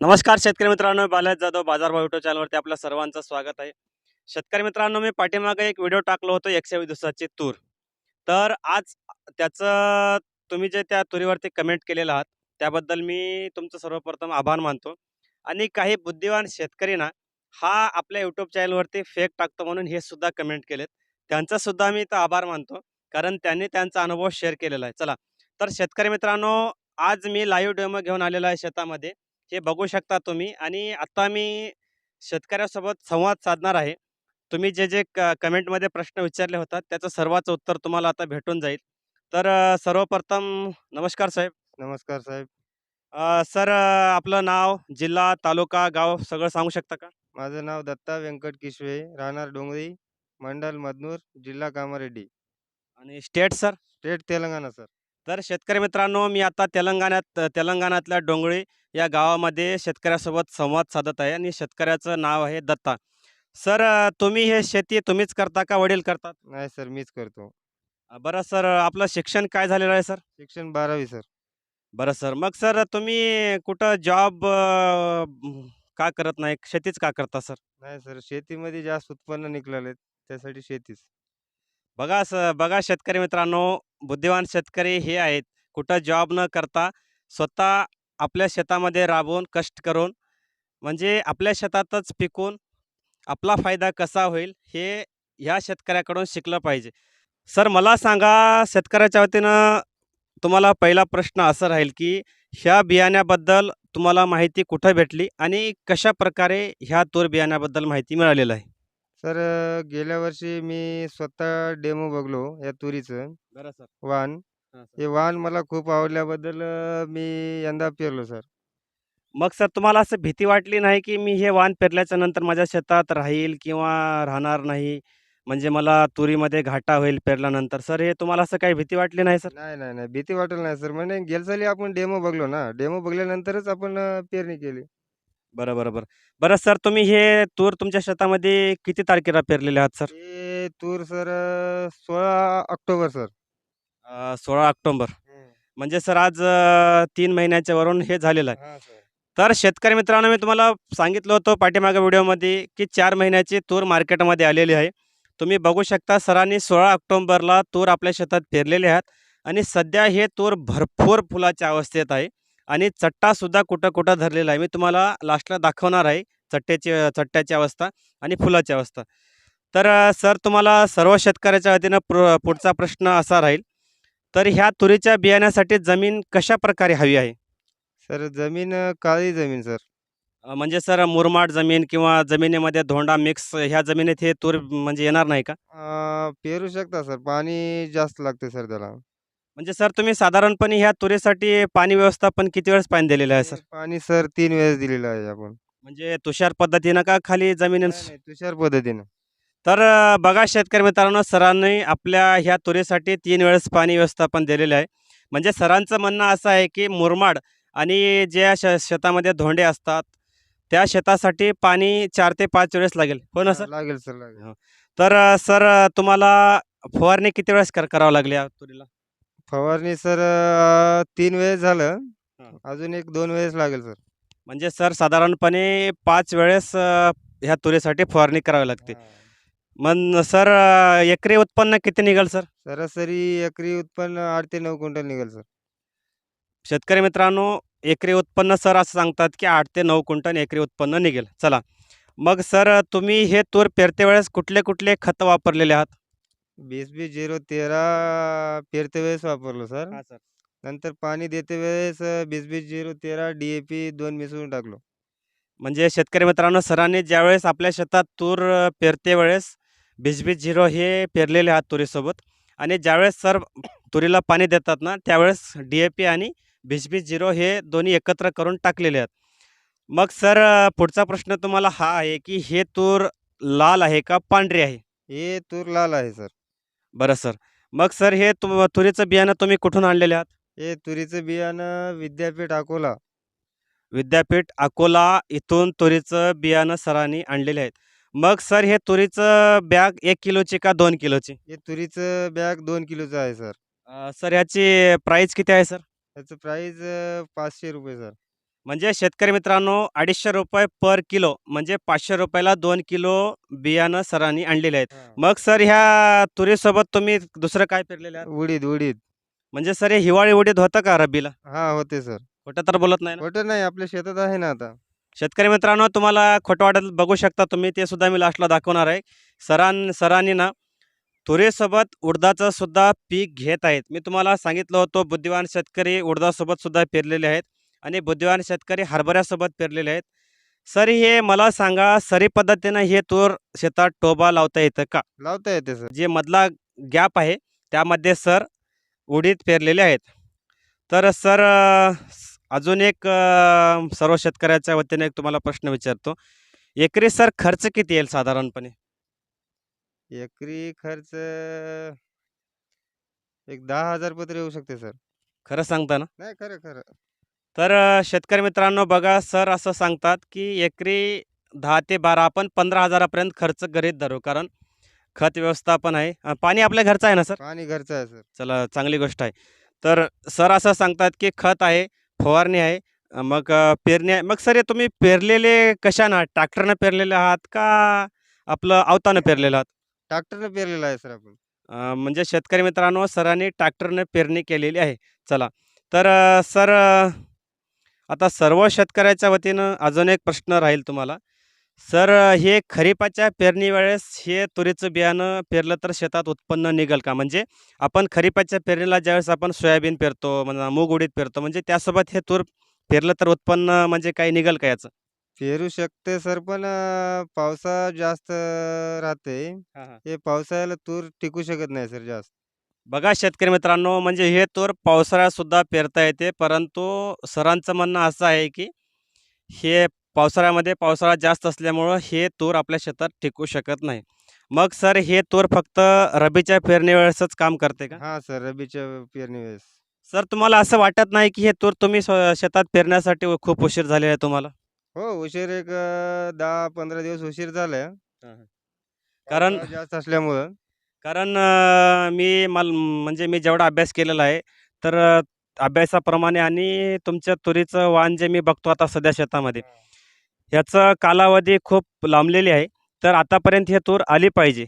नमस्कार शेतकरी मित्रांनो बालाज जाधव बाजारभाव युट्यूब चॅनलवरती आपल्या सर्वांचं स्वागत आहे. शेतकरी मित्रांनो मी पाठीमागे एक व्हिडिओ टाकलो होतो एकशे दिवसाची तूर तर आज त्याचं तुम्ही जे त्या तुरीवरती कमेंट केलेलं आहात त्याबद्दल मी तुमचं सर्वप्रथम आभार मानतो. आणि काही बुद्धिवान शेतकरी ना हा आपल्या यूट्यूब चॅनलवरती फेक टाकतो म्हणून हे सुद्धा कमेंट केलेत. त्यांचासुद्धा मी इथं आभार मानतो कारण त्यांनी त्यांचा अनुभव शेअर केलेला आहे. चला तर शेतकरी मित्रांनो आज मी लाईव्ह डेमो घेऊन आलेलो आहे शेतामध्ये. हे बघू शकता तुम्ही. आणि आता मी शेतकऱ्यासोबत संवाद साधणार आहे. तुम्ही जे जे क कमेंटमध्ये प्रश्न विचारले होतात त्याचं सर्वाचं उत्तर तुम्हाला आता भेटून जाईल. तर सर्वप्रथम नमस्कार साहेब. नमस्कार साहेब. अ, सर अ, आपलं नाव जिल्हा तालुका गाव सगळं सांगू शकता का? माझं नाव दत्ता व्यंकट किशवे राहणार डोंगरी मंडल मदनूर जिल्हा कामारेड्डी. आणि state sir? State Telangana sir. तर शेतकरी मित्रांनो मी आता तेलंगणात तेलंगणातल्या डोंगळी या गावामध्ये शेतकऱ्यासोबत संवाद साधत आहे आणि शेतकऱ्याचं नाव आहे दत्ता. सर तुम्ही हे शेती तुम्हीच करता का वडील करतात? नाही सर मीच करतो. बरं सर आपलं शिक्षण काय झालेलं आहे सर? शिक्षण बारावी सर. बरं सर मग सर तुम्ही कुठं जॉब का करत नाही? शेतीच का करता सर? नाही सर शेतीमध्ये जास्त उत्पन्न निघाले त्यासाठी शेतीच. बघा स बघा शेतकरी मित्रांनो बुद्धिवान शेतकरी हे आहेत. कुठं जॉब न करता स्वतः आपल्या शेतामध्ये राबवून कष्ट करून म्हणजे आपल्या शेतातच पिकून आपला फायदा कसा होईल हे ह्या शेतकऱ्याकडून शिकलं पाहिजे. सर मला सांगा शेतकऱ्याच्या वतीनं तुम्हाला पहिला प्रश्न असं राहील की ह्या बियाण्याबद्दल तुम्हाला माहिती कुठं भेटली आणि कशा प्रकारे ह्या तूर बियाण्याबद्दल माहिती मिळालेलं आहे? सर अ, गेल्या वर्षी मी स्वतः डेमो बघलो या तुरीचं. बरं सर. वाण. हे वाण मला खूप आवडल्याबद्दल अ, मी यंदा पेरलो सर. मग सर तुम्हाला असं भीती वाटली नाही की मी हे वाण पेरल्याच्या नंतर माझ्या शेतात राहील किंवा राहणार नाही? म्हणजे मला तुरीमध्ये घाटा होईल पेरल्यानंतर. सर हे तुम्हाला असं काही भीती वाटली नाही सर? नाही नाही नाही. भीती वाटेल नाही सर. म्हणजे गेल्या साली आपण डेमो बघलो ना. डेमो बघल्यानंतरच आपण अ, पेरणी केली. बरं बरं बरं बरं सर तुम्ही हे तूर तुमच्या शेतामध्ये किती तारखेला पेरलेले आहात सर? हे तूर सर सोळा ऑक्टोबर सर. अ, सोळा ऑक्टोबर. म्हणजे सर आज अ, तीन महिन्याच्या वरून हे झालेलं आहे. हा सर. तर शेतकरी मित्रांनो मी तुम्हाला सांगितलं होतं पाठीमागे व्हिडिओमध्ये की चार महिन्याची तूर मार्केटमध्ये आलेली आहे. तुम्ही बघू शकता सरांनी सोळा ऑक्टोंबरला तूर आपल्या शेतात पेरलेले आहेत. आणि सध्या हे तूर भरपूर फुलाच्या अवस्थेत आहे. आणि चट्टासुद्धा कुठं कुठं धरलेला आहे. मी तुम्हाला लास्टला दाखवणार आहे चट्ट्याची चट्ट्याची अवस्था आणि फुलाची अवस्था. तर सर तुम्हाला सर्व शेतकऱ्याच्या वतीनं प्र पुढचा प्रश्न असा राहील. तर ह्या तुरीच्या बियाण्यासाठी जमीन कशा प्रकारे हवी आहे? सर जमीन काळी जमीन सर. म्हणजे सर मुरमाड जमीन किंवा जमिनीमध्ये धोंडा मिक्स ह्या जमिनीत हे तूर म्हणजे येणार नाही का? पेरू शकता सर. पाणी जास्त लागते सर त्याला. म्हणजे सर तुम्ही साधारणपणे ह्या तुरीसाठी पाणी व्यवस्थापन किती वेळेस पाणी दिलेलं आहे सर? पाणी सर तीन वेळेस दिलेलं आहे आपण. म्हणजे तुषार पद्धतीनं का खाली नाही, नाही, तुषार पद्धतीनं. तर अ, बघा शेतकरी मित्रांनो सरांनी आपल्या ह्या तुरीसाठी तीन वेळेस पाणी व्यवस्थापन दिलेलं आहे. म्हणजे सरांचं म्हणणं असं आहे की मुरमाड आणि ज्या श शेतामध्ये धोंडे असतात त्या शेतासाठी पाणी चार ते पाच वेळेस लागेल. हो ना सर? लागेल सर लागेल. तर अ, सर अ, तुम्हाला फवारणी किती वेळेस कर करावं लागली या तुरीला? फवारणी सर अ, तीन वेळेस झालं. हा. अजून एक दोन वेळेस लागेल सर. म्हणजे सर साधारणपणे पाच वेळेस अ, ह्या तुरीसाठी फवारणी करावी लागते. मग सर अ, एकरी उत्पन्न किती निघेल सर? सरासरी एकरी उत्पन्न आठ ते नऊ क्विंटल निघेल सर. शेतकरी मित्रांनो एकरी उत्पन्न सर असं सांगतात की आठ ते नऊ क्विंटल एकरी उत्पन्न निघेल. चला. मग सर तुम्ही हे तूर पेरते वेळेस कुठले कुठले खतं वापरलेले आहात? बीस बीस झिरो तेरा पेरते वेळेस वापरलो सर. सर. नंतर पाणी देते वेळेस बीस बीस झिरो तेरा डी ए पी दोन मिसळून टाकलो. म्हणजे शेतकरी मित्रांनो सरांनी ज्यावेळेस आपल्या शेतात तूर अ, पेरते वेळेस बीस झिरो हे पेरलेले आहात तुरीसोबत आणि ज्यावेळेस सर तुरीला पाणी देतात ना त्यावेळेस डी ए पी आणि बीस झिरो हे दोन्ही एकत्र करून टाकलेले आहेत. मग सर अ, पुढचा प्रश्न तुम्हाला हा आहे की हे तूर लाल आहे का पांढरी आहे? हे तूर लाल आहे सर. बरं सर. मग सर हे तुम तुरीचं बियाणं तुम्ही कुठून आणलेले आहात? हे तुरीचं बियाणं विद्यापीठ अकोला. विद्यापीठ अकोला इथून तुरीचं बियाणं सरांनी आणलेले आहेत. मग सर हे तुरीचं बॅग एक किलोची का दोन किलोची? हे तुरीचं बॅग दोन किलोचं आहे सर. अ, सर याची प्राईस किती आहे सर? त्याचं प्राईस पाचशे रुपये सर. म्हणजे शेतकरी मित्रांनो अडीचशे रुपये पर किलो म्हणजे पाचशे रुपयाला दोन किलो बियाणं सरांनी आणलेले आहेत. मग सर ह्या तुरीसोबत तुम्ही दुसरं काय पेरलेलं आहे? उडीद उडीद. म्हणजे सर हे हिवाळी उडीद होतं का रब्बीला? हा होते सर. खोटं तर बोलत नाही ना? खोटं नाही आपल्या शेतात आहे ना आता. शेतकरी मित्रांनो तुम्हाला खोटं वाटत बघू शकता तुम्ही ते सुद्धा मी लास्टला दाखवणार आहे. सरां सरांनी ना तुरीसोबत उडदाचं सुद्धा पीक घेत आहेत. मी तुम्हाला सांगितलं होतं बुद्धिवान शेतकरी उडदासोबत सुद्धा पेरलेले आहेत. आणि बुद्धिवान शेतकरी हरभऱ्यासोबत पेरलेले आहेत. सर हे मला सांगा सरी पद्धतीनं हे तूर शेतात टोबा लावता येतं का? लावता येते सर. जे मधला गॅप आहे त्यामध्ये सर उडीद पेरलेले आहेत. तर सर अजून एक अ, सर्व शेतकऱ्याच्या वतीने एक तुम्हाला प्रश्न विचारतो. एकरी सर खर्च किती येईल साधारणपणे? एकरी खर्च एक दहा हजार पत्र येऊ शकते सर. खरं सांगता ना नाही खरं खरं. तर शेतकरी मित्रांनो बघा सर असं सांगतात की एकरी दहा ते बारा आपण पंधरा हजारापर्यंत खर्च गरीत धरू कारण खत व्यवस्थापन आहे. पाणी आपल्या घरचं आहे ना सर? पाणी घरचं आहे सर. चला चांगली गोष्ट आहे. तर सर असं सांगतात की खत आहे फवारणी आहे मग पेरणी आहे. मग सर हे तुम्ही पेरलेले कशानं ट्रॅक्टरनं पेरलेले आहात का आपलं अवतानं पेरलेलं आहात? ट्रॅक्टरनं पेरलेलं आहे सर आपण. म्हणजे शेतकरी मित्रांनो सरांनी ट्रॅक्टरने पेरणी केलेली आहे. चला. तर सर आता सर्व शेतकऱ्याच्या वतीनं अजून एक प्रश्न राहील तुम्हाला. सर हे खरीपाच्या पेरणी वेळेस हे तुरीचं बियाणं पेरलं तर शेतात उत्पन्न निघेल का? म्हणजे आपण खरीपाच्या पेरणीला ज्यावेळेस आपण सोयाबीन पेरतो म्हणजे मूग उडीद पेरतो म्हणजे त्यासोबत हे तूर पेरलं तर उत्पन्न म्हणजे काही निघेल का याचं? पेरू शकते सर पण पावसा जास्त राहते. हे पावसाळ्याला तूर टिकू शकत नाही सर जास्त. बघा शेतकरी मित्रांनो म्हणजे हे तूर पावसाळ्यात सुद्धा पेरता येते. परंतु सरांचं म्हणणं असं आहे की हे पावसाळ्यामध्ये पावसाळा जास्त असल्यामुळं हे तूर आपल्या शेतात टिकू शकत नाही. मग सर हे तूर फक्त रबीच्या पेरणी वेळेसच काम करते का? हा सर रबीच्या पेरणी वेळेस. सर तुम्हाला असं वाटत नाही की हे तूर तुम्ही स्व- शेतात पेरण्यासाठी खूप उशीर झालेला आहे तुम्हाला? हो उशीर एक अं, दहा पंधरा दिवस उशीर झालाय. कारण पावसाळा जास्त असल्यामुळं. कारण अ, मी मल म्हणजे मी जेवढा अभ्यास केलेला आहे तर अ, अभ्यासाप्रमाणे आणि तुमच्या तुरीचं वाण जे मी बघतो आता सध्या शेतामध्ये ह्याचं कालावधी खूप लांबलेली आहे. तर आतापर्यंत हे तूर आली पाहिजे.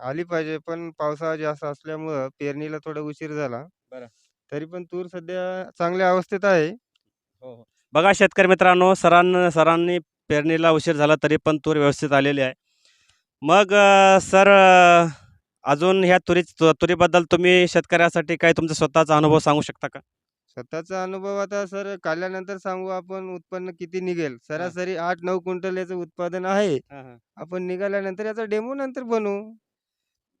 आली पाहिजे पण पावसाळा जास्त असल्यामुळं पेरणीला थोडा उशीर झाला. बरं. तरी पण तूर सध्या चांगल्या अवस्थेत आहे. बघा शेतकरी मित्रांनो सरांना सरांनी पेरणीला उशीर झाला तरी पण तूर व्यवस्थित आलेली आहे. मग अ, सर अ, अजून ह्या तुरी तुरीबद्दल तुम्ही शेतकऱ्यासाठी काही तुमचा स्वतःचा अनुभव सांगू शकता का? स्वतःचा अनुभव आता सर काढल्यानंतर सांगू आपण उत्पन्न किती निघेल? सरासरी आठ नऊ क्विंटल याचं उत्पादन आहे. आपण निघाल्यानंतर याचा डेमो नंतर बनवू.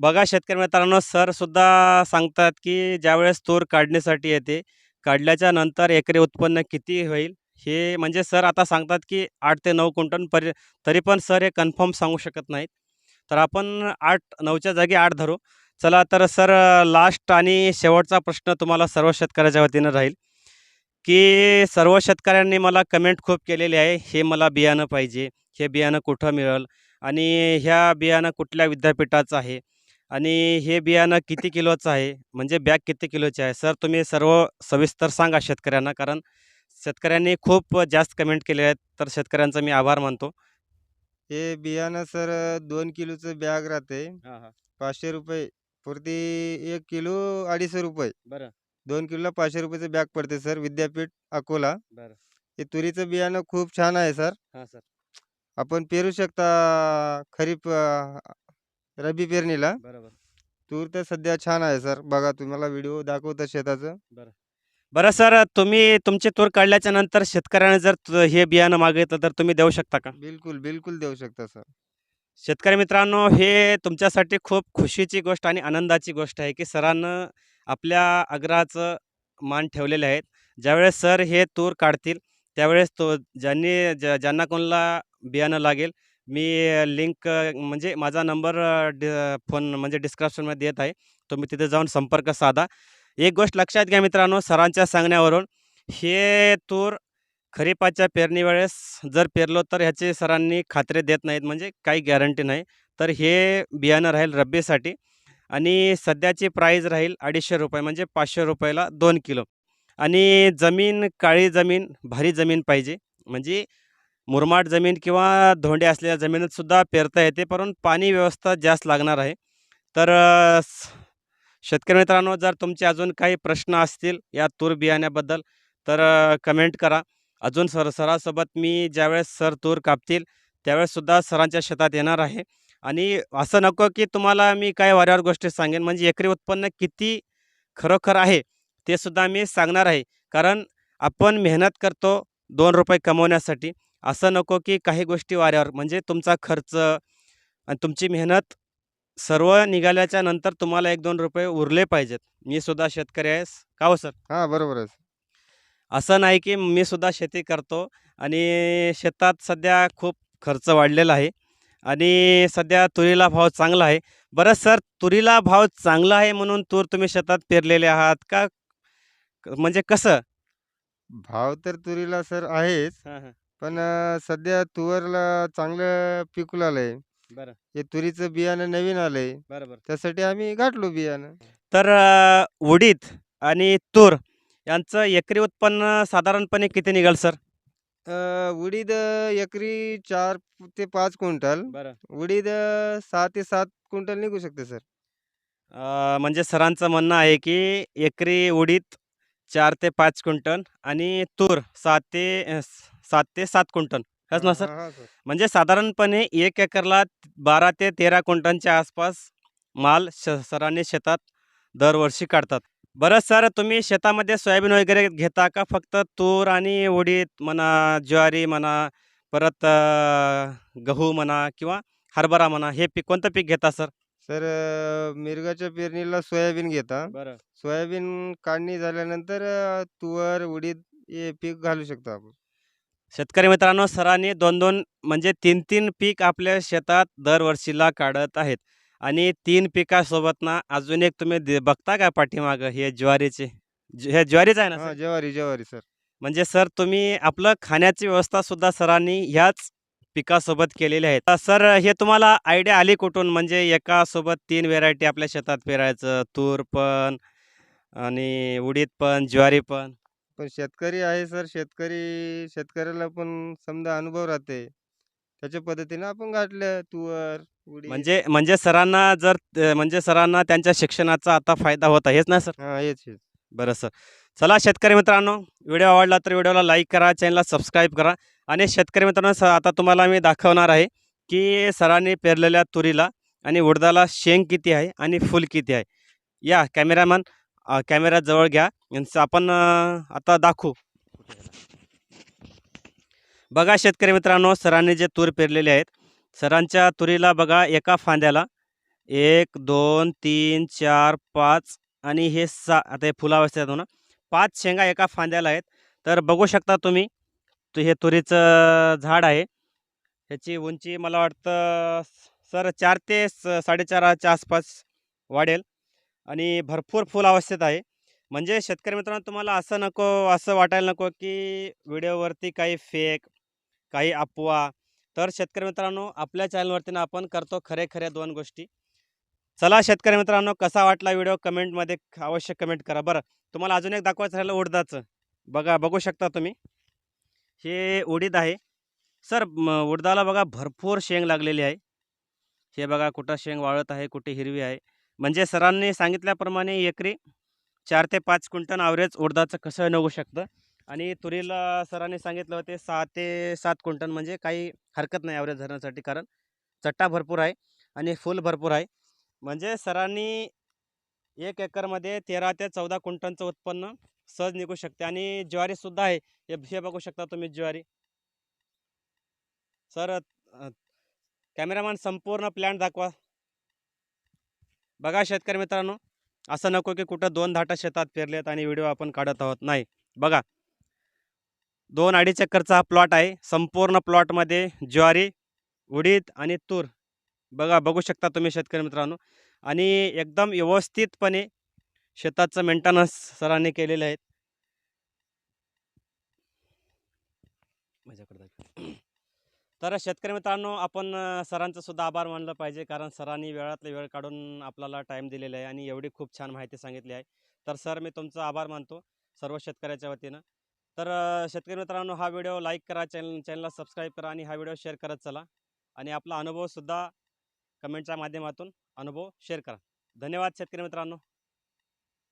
बघा शेतकरी मित्रांनो सर सुद्धा सांगतात की ज्यावेळेस तूर काढणीसाठी येते काढल्याच्या नंतर एकरी उत्पन्न किती होईल? हे म्हणजे सर आता सांगतात की आठ ते नऊ क्विंटल परि तरी पण सर हे कन्फर्म सांगू शकत नाहीत. तर आपण आठ नऊच्या जागी आठ धरू. चला तर सर लास्ट आणि शेवटचा प्रश्न तुम्हाला सर्व शेतकऱ्याच्या वतीनं राहील. की सर्व शेतकऱ्यांनी मला कमेंट खूप केलेली आहे हे मला बियाणं पाहिजे हे बियाणं कुठं मिळेल आणि ह्या बियाणं कुठल्या विद्यापीठाचं आहे आणि हे बियाणं किती किलोचं आहे म्हणजे बॅग किती किलोची आहे सर तुम्ही सर्व सविस्तर सांगा शेतकऱ्यांना कारण शेतकऱ्यांनी खूप जास्त कमेंट केले आहेत तर शेतकऱ्यांचा मी आभार मानतो. हे बियाणं सर दोन किलोचं बॅग राहते. पाचशे रुपये. प्रति एक किलो अडीचशे रुपये. बरं. दोन किलोला पाचशे रुपयाचं बॅग पडते सर विद्यापीठ अकोला. बरं. हे तुरीचं बियाणं खूप छान आहे सर. हां सर. आपण पेरू शकता खरीप अं, रब्बी पेरणीला. बरोबर. तूर तर सध्या छान आहे सर. बघा तुम्हाला व्हिडिओ दाखवतो शेताचं. बरं. सर तुम्ही तुमची तूर काढल्याच्या नंतर शेतकऱ्याने जर तु- हे बियाणं मागितलं तर तुम्ही देऊ शकता का? बिलकुल बिलकुल देऊ शकता सर. शेतकरी मित्रांनो हे तुमच्यासाठी खूप खुशीची गोष्ट आणि आनंदाची गोष्ट आहे की सरांनं आपल्या आग्रहाचं मान ठेवलेले आहेत. ज्यावेळेस सर हे तूर काढतील त्यावेळेस तो ज्यांनी ज्या ज्यांना कोणाला बियाणं लागेल मी लिंक म्हणजे माझा नंबर डि फोन म्हणजे डिस्क्रिप्शनमध्ये देत आहे. तुम्ही तिथे जाऊन संपर्क साधा. एक गोष्ट लक्षात घ्या मित्रांनो सरांच्या सांगण्यावरून. हे तूर खरीपाच्या पेरणी वेळेस जर पेरलो तर ह्याची सरांनी खात्री देत नाहीत म्हणजे काही गॅरंटी नाही. तर हे बियाणं राहील रब्बीसाठी आणि सध्याची प्राईज राहील अडीचशे रुपये म्हणजे पाचशे रुपयाला दोन किलो. आणि जमीन काळी जमीन भारी जमीन पाहिजे. म्हणजे मुरमाड जमीन किंवा धोंडे असलेल्या जमिनीतसुद्धा पेरता येते परंतु पाणी व्यवस्था जास्त लागणार आहे. तर शेतकरी मित्रांनो जर तुमचे अजून काही प्रश्न असतील या तूर बियाण्याबद्दल तर कमेंट करा. अजून सर सरासोबत मी ज्यावेळेस सर तूर कापतील त्यावेळेससुद्धा सरांच्या शेतात येणार आहे. आणि असं नको की तुम्हाला मी काय वाऱ्यावर गोष्टी सांगेन म्हणजे एकरी उत्पन्न किती खरोखर आहे ते सुद्धा मी सांगणार आहे. कारण आपण मेहनत करतो दोन रुपये कमवण्यासाठी. असं नको की काही गोष्टी वाऱ्यावर म्हणजे तुमचा खर्च आणि तुमची मेहनत सर्व निघाल्याच्या नंतर तुम्हाला एक दोन रुपये उरले पाहिजेत. मी सुद्धा शेतकरी आहे का हो सर? हा बरोबर आहे. असं नाही की मी सुद्धा शेती करतो आणि शेतात सध्या खूप खर्च वाढलेला आहे आणि सध्या तुरीला भाव चांगला आहे. बरं सर तुरीला भाव चांगला आहे म्हणून तूर तुम्ही शेतात पेरलेले आहात का? क- म्हणजे कसं? भाव तर तुरीला सर आहेच. पण अ, सध्या तुवरला चांगलं पिकू आलंय बरं. हे तुरीचं बियाणं नवीन आलंय. बरोबर. त्यासाठी आम्ही गाठलो बियाणं. तर अ, उडीद आणि तूर यांचं एकरी उत्पन्न साधारणपणे किती निघाल सर? अ, उडीद अ, एकरी चार ते पाच क्विंटल. बरं. उडीद अ, सहा ते सात क्विंटल निघू शकते सर. म्हणजे सरांचं म्हणणं आहे की एकरी उडीद चार ते पाच क्विंटल आणि तूर सात ते अ, स- सात ते सात क्विंटल. हेच ना सर? हा, सर. म्हणजे साधारणपणे एक एकरला बारा ते तेरा क्विंटलच्या आसपास माल श सरांनी शेतात दरवर्षी काढतात. बरं सर तुम्ही शेतामध्ये सोयाबीन वगैरे घेता का? फक्त तूर आणि उडीद म्हणा ज्वारी म्हणा परत अ, गहू म्हणा किंवा हरभरा म्हणा हे पीक कोणतं पीक घेता सर? सर अ, मिरगाच्या पेरणीला सोयाबीन घेता. बरं. सोयाबीन काढणी झाल्यानंतर अ, तुवर उडीद हे पीक घालू शकतो आपण. शेतकरी मित्रांनो सरांनी दोन दोन म्हणजे तीन तीन पीक आपल्या शेतात दरवर्षीला काढत आहेत. आणि तीन पिकासोबत ना अजून एक तुम्ही दे- बघता का पाठीमागं हे ज्वारीचे? ज- हे ज्वारीच आहे ना हा सर? ज्वारी ज्वारी सर. म्हणजे सर तुम्ही आपलं खाण्याची व्यवस्था सुद्धा सरांनी ह्याच पिकासोबत केलेली आहे. तर सर हे तुम्हाला आयडिया आली कुठून? म्हणजे एका सोबत तीन व्हेरायटी आपल्या शेतात पेरायचं तूर पण आणि उडीद पण ज्वारी पण. पण शेतकरी आहे सर शेतकरी शेतकऱ्याला पण समजा अनुभव राहते. त्याच्या पद्धतीने आपण गाठलं तुवर उडीद. म्हणजे म्हणजे सरांना जर अ, म्हणजे सरांना त्यांच्या शिक्षणाचा आता फायदा होत हेच ना सर? हा हेच हेच. बरं सर. चला शेतकरी मित्रांनो व्हिडिओ आवडला तर व्हिडिओला लाईक करा चॅनलला सबस्क्राईब करा आणि शेतकरी मित्रांनो स आता तुम्हाला मी दाखवणार आहे की सरांनी पेरलेल्या तुरीला आणि उडदाला शेंग किती आहे आणि फुल किती आहे. या कॅमेरामॅन कॅमेरा जवळ घ्या. यांचं आपण आता दाखवू. बघा शेतकरी मित्रांनो सरांनी जे तूर पेरलेले आहेत सरांच्या तुरीला बघा एका फांद्याला. एक दोन तीन चार पाच आणि हे सा आता हे फुलावस्थेत ना पाच शेंगा एका फांद्याला आहेत. तर बघू शकता तुम्ही तु हे तुरीचं झाड आहे. ह्याची उंची मला वाटतं सर चार ते स साडेचाराच्या आसपास वाढेल. आणि भरपूर फुल अवस्थेत आहे. म्हणजे शेतकरी मित्रांनो तुम्हाला असं नको असं वाटायला नको की व्हिडिओवरती काही फेक काही अफवा. तर शेतकरी मित्रांनो आपल्या चॅनलवरती ना आपण करतो खरे खऱ्या दोन गोष्टी. चला शेतकरी मित्रांनो कसा वाटला व्हिडिओ कमेंटमध्ये अवश्य कमेंट करा. बरं तुम्हाला अजून एक दाखवायचं राहिलं उडदाचं. बघा बघू शकता तुम्ही. हे उडीद आहे. सर उडदाला बघा भरपूर शेंग लागलेली आहे. हे बघा कुठं शेंग वाळत आहे कुठे हिरवी आहे. म्हणजे सरांनी सांगितल्याप्रमाणे एकरी चार ते पाच क्विंटल ॲव्हरेज उडदाचं कसं निघू शकतं? आणि तुरीला सरांनी सांगितलं होते सहा ते सात क्विंटल म्हणजे काही हरकत नाही ॲव्हरेज धरण्यासाठी कारण चट्टा भरपूर आहे आणि फुल भरपूर आहे. म्हणजे सरांनी एक एकरमध्ये तेरा ते चौदा क्विंटलचं उत्पन्न सहज निघू शकते आणि ज्वारीसुद्धा आहे. हे हे बघू शकता तुम्ही ज्वारी. सर कॅमेरामॅन संपूर्ण प्लॅन दाखवा. बघा शेतकरी मित्रांनो असं नको की कुठं दोन धाटा शेतात पेरलेत आणि व्हिडिओ आपण काढत आहोत. नाही बघा. दोन अडीच एकरचा हा प्लॉट आहे. संपूर्ण प्लॉटमध्ये ज्वारी उडीद आणि तूर. बघा बघू शकता तुम्ही शेतकरी मित्रांनो. आणि एकदम व्यवस्थितपणे शेताचं मेंटेनन्स सरांनी केलेलं आहे माझ्याकडे दाखव. तर शेतकरी मित्रांनो आपण सरांचंसुद्धा सरांचं सुद्धा आभार मानलं पाहिजे. कारण सरांनी वेळातला वेळ काढून आपल्याला टाईम दिलेला आहे आणि एवढी खूप छान माहिती सांगितली आहे. तर सर मी तुमचा आभार मानतो सर्व शेतकऱ्याच्या वतीनं. तर शेतकरी मित्रांनो हा व्हिडिओ लाईक करा चॅनल चॅनलला सबस्क्राईब करा आणि हा व्हिडिओ शेअर करत चला. आणि आपला अनुभवसुद्धा कमेंटच्या माध्यमातून अनुभव शेअर करा. धन्यवाद शेतकरी मित्रांनो.